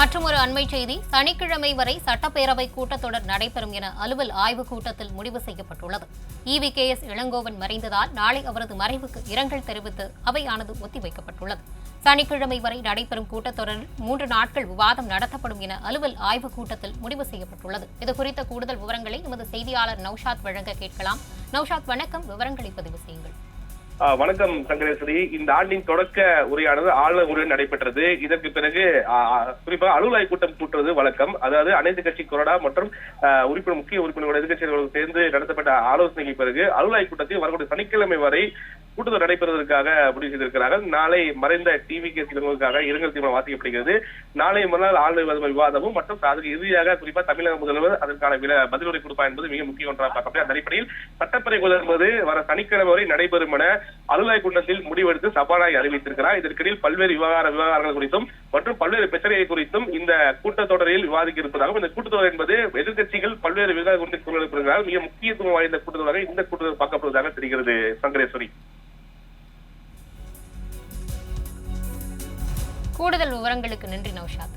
மற்றும் ஒரு அண்மை செய்தி சனிக்கிழமை வரை சட்டப்பேரவை கூட்டத்தொடர் நடைபெறும் என அலுவல் ஆய்வுக் கூட்டத்தில் முடிவு செய்யப்பட்டுள்ளது. இவி கே எஸ் இளங்கோவன் மறைந்ததால் நாளை அவரது மறைவுக்கு இரங்கல் தெரிவித்து அவையானது ஒத்திவைக்கப்பட்டுள்ளது. சனிக்கிழமை வரை நடைபெறும் கூட்டத்தொடரில் மூன்று நாட்கள் விவாதம் நடத்தப்படும் என அலுவல் ஆய்வுக் கூட்டத்தில் முடிவு செய்யப்பட்டுள்ளது. இதுகுறித்த கூடுதல் விவரங்களை எமது செய்தியாளர் நௌஷாத் வழங்க கேட்கலாம். நௌஷாத் வணக்கம். விவரங்களை பதிவு செய்யுங்கள். வணக்கம் சங்கரேஸ்வரி இந்த ஆண்டின் தொடக்க உரையானது ஆளுநர் உரையில் நடைபெற்றது. இதற்கு பிறகு குறிப்பாக அலுவலாய் கூட்டம் கூட்டுறது வழக்கம். அதாவது அனைத்து கட்சி கொறடா மற்றும் உறுப்பினர் முக்கிய உறுப்பினர்கள் எதிர்கட்சிகளோடு சேர்ந்து நடத்தப்பட்ட ஆலோசனைக்கு பிறகு அலுவலக கூட்டத்தில் வரக்கூடிய சனிக்கிழமை வரை கூட்டத்தொடர் நடைபெறுவதற்காக முடிவு செய்திருக்கிறார்கள் நாளை மறைந்த டிவி கே சிலங்களுக்காக இரங்கல் தீர்மானம் வாசிக்கப்படுகிறது. நாளை மறுநாள் ஆளுநர் விவாதமும் மற்றும் அதுக்கு இறுதியாக குறிப்பாக தமிழக முதல்வர் அதற்கான வில பதிலுரை கொடுப்பார் என்பது மிக முக்கிய ஒன்றாக பார்க்கப்படும் அந்த அடிப்படையில் சட்டப்பேரவை என்பது வர சனிக்கிழமை வரை நடைபெறும் என அலுவலக கூட்டத்தில் முடிவெடுத்து சபாநாயகர் அறிவித்திருக்கிறார். இதற்கிடையில் பல்வேறு விவகார விவகாரங்கள் குறித்தும் மற்றும் பல்வேறு பிரச்சனைகள் குறித்தும் இந்த கூட்டத்தொடரில் விவாதிக்க இருப்பதாகவும் இந்த கூட்டத்தொடர் என்பது எதிர்க்கட்சிகள் பல்வேறு விவகாரம் குறித்து குரல் மிக முக்கியத்துவம் வாய்ந்த கூட்டத்தொடரை இந்த கூட்டத்தொடர் பார்க்கப்படுவதாக தெரிகிறது சங்கரேஸ்வரி. கூடுதல் விவரங்களுக்கு நன்றி நௌஷாத்.